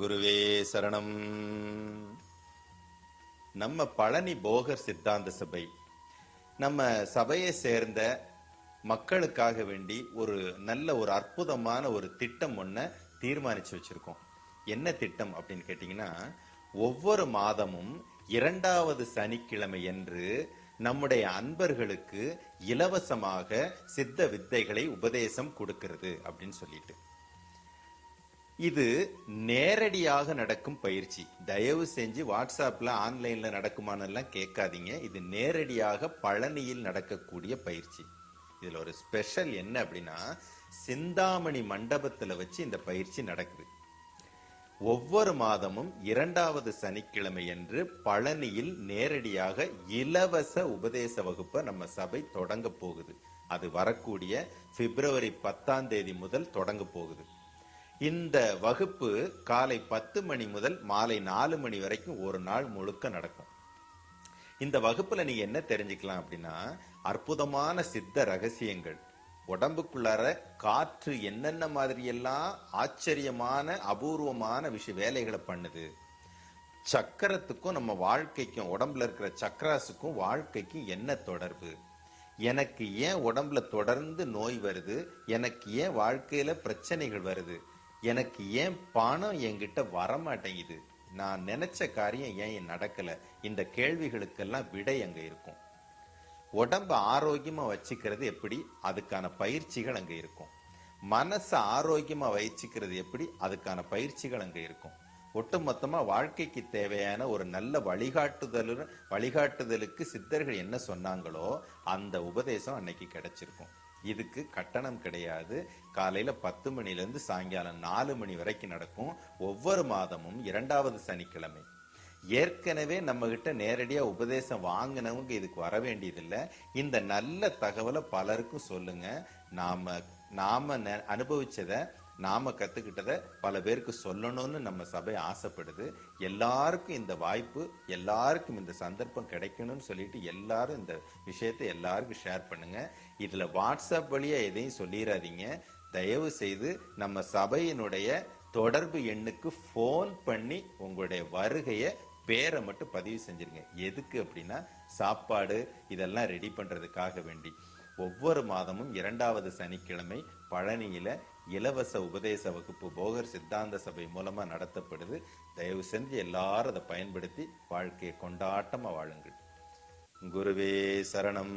குருவே சரணம். நம்ம பழனி போகர் சித்தாந்த சபை நம்ம சபையை சேர்ந்த மக்களுக்காக வேண்டி ஒரு நல்ல ஒரு அற்புதமான ஒரு திட்டம் ஒன்றை தீர்மானிச்சு வச்சிருக்கோம். என்ன திட்டம் அப்படின்னு கேட்டிங்கன்னா ஒவ்வொரு மாதமும் இரண்டாவது சனிக்கிழமை என்று நம்முடைய அன்பர்களுக்கு இலவசமாக சித்த வித்தைகளை உபதேசம் கொடுக்கிறது அப்படின்னு சொல்லிட்டு. இது நேரடியாக நடக்கும் பயிற்சி. தயவு செஞ்சு வாட்ஸ்அப்ல ஆன்லைன்ல நடக்குமானெல்லாம் கேட்காதீங்க. இது நேரடியாக பழனியில் நடக்கக்கூடிய பயிற்சி. இதுல ஒரு ஸ்பெஷல் என்ன அப்படின்னா சிந்தாமணி மண்டபத்துல வச்சு இந்த பயிற்சி நடக்குது. ஒவ்வொரு மாதமும் இரண்டாவது சனிக்கிழமை என்று பழனியில் நேரடியாக இலவச உபதேச வகுப்பை நம்ம சபை தொடங்க போகுது. அது வரக்கூடிய பிப்ரவரி பத்தாம் தேதி முதல் தொடங்க போகுது. இந்த வகுப்பு காலை பத்து மணி முதல் மாலை நாலு மணி வரைக்கும் ஒரு நாள் முழுக்க நடக்கும். இந்த வகுப்புல நீங்க என்ன தெரிஞ்சுக்கலாம் அப்படின்னா அற்புதமான சித்த ரகசியங்கள். உடம்புக்குள்ளார காற்று என்னென்ன மாதிரியெல்லாம் ஆச்சரியமான அபூர்வமான விஷய வேலைகளை பண்ணுது. சக்கரத்துக்கும் நம்ம வாழ்க்கைக்கும் உடம்புல இருக்கிற சக்கராசுக்கும் வாழ்க்கைக்கும் என்ன தொடர்பு? எனக்கு ஏன் உடம்புல தொடர்ந்து நோய் வருது? எனக்கு ஏன் வாழ்க்கையில பிரச்சனைகள் வருது? எனக்கு ஏன் பணம் என்கிட்ட வரமாட்டேங்குது? நான் நினைச்ச காரியம் ஏன் நடக்கல? இந்த கேள்விகளுக்கெல்லாம் விடை அங்க இருக்கும். உடம்ப ஆரோக்கியமா வச்சுக்கிறது எப்படி? அதுக்கான பயிற்சிகள் அங்க இருக்கும். மனசை ஆரோக்கியமா வச்சுக்கிறது எப்படி? அதுக்கான பயிற்சிகள் அங்க இருக்கும். ஒட்டுமொத்தமா வாழ்க்கைக்கு தேவையான ஒரு நல்ல வழிகாட்டுதல் வழிகாட்டுதலுக்கு சித்தர்கள் என்ன சொன்னாங்களோ அந்த உபதேசம் அன்னைக்கு கிடைச்சிருக்கும். இதுக்கு கட்டணம் கிடையாது. காலையில பத்து மணிலேருந்து சாயங்காலம் நாலு மணி வரைக்கும் நடக்கும். ஒவ்வொரு மாதமும் இரண்டாவது சனிக்கிழமை. ஏற்கனவே நம்ம கிட்ட நேரடியா உபதேசம் வாங்கினவங்க இதுக்கு வர வேண்டியதில்லை. இந்த நல்ல தகவலை பலருக்கும் சொல்லுங்க. நாம நாம நெ- அனுபவிச்சத நாம் கற்றுக்கிட்டதை பல பேருக்கு சொல்லணும்னு நம்ம சபை ஆசைப்படுது. எல்லாருக்கும் இந்த வாய்ப்பு எல்லாருக்கும் இந்த சந்தர்ப்பம் கிடைக்கணும்னு சொல்லிட்டு எல்லாரும் இந்த விஷயத்தை எல்லாருக்கும் ஷேர் பண்ணுங்கள் இதில் வாட்ஸ்அப் வழியாக எதையும் சொல்லிடாதீங்க தயவு செய்து நம்ம சபையினுடைய தொடர்பு எண்ணுக்கு ஃபோன் பண்ணி உங்களுடைய வருகையை பேரை மட்டும் பதிவு செஞ்சிருங்க. எதுக்கு அப்படின்னா சாப்பாடு இதெல்லாம் ரெடி பண்ணுறதுக்காக வேண்டி. ஒவ்வொரு மாதமும் இரண்டாவது சனிக்கிழமை பழனியில இலவச உபதேச வகுப்பு போகர் சித்தாந்த சபை மூலமா நடத்தப்படுது. தயவு செஞ்சு எல்லாரும் அதை பயன்படுத்தி வாழ்க்கையை கொண்டாட்டமா வாழுங்கள். குருவே சரணம்.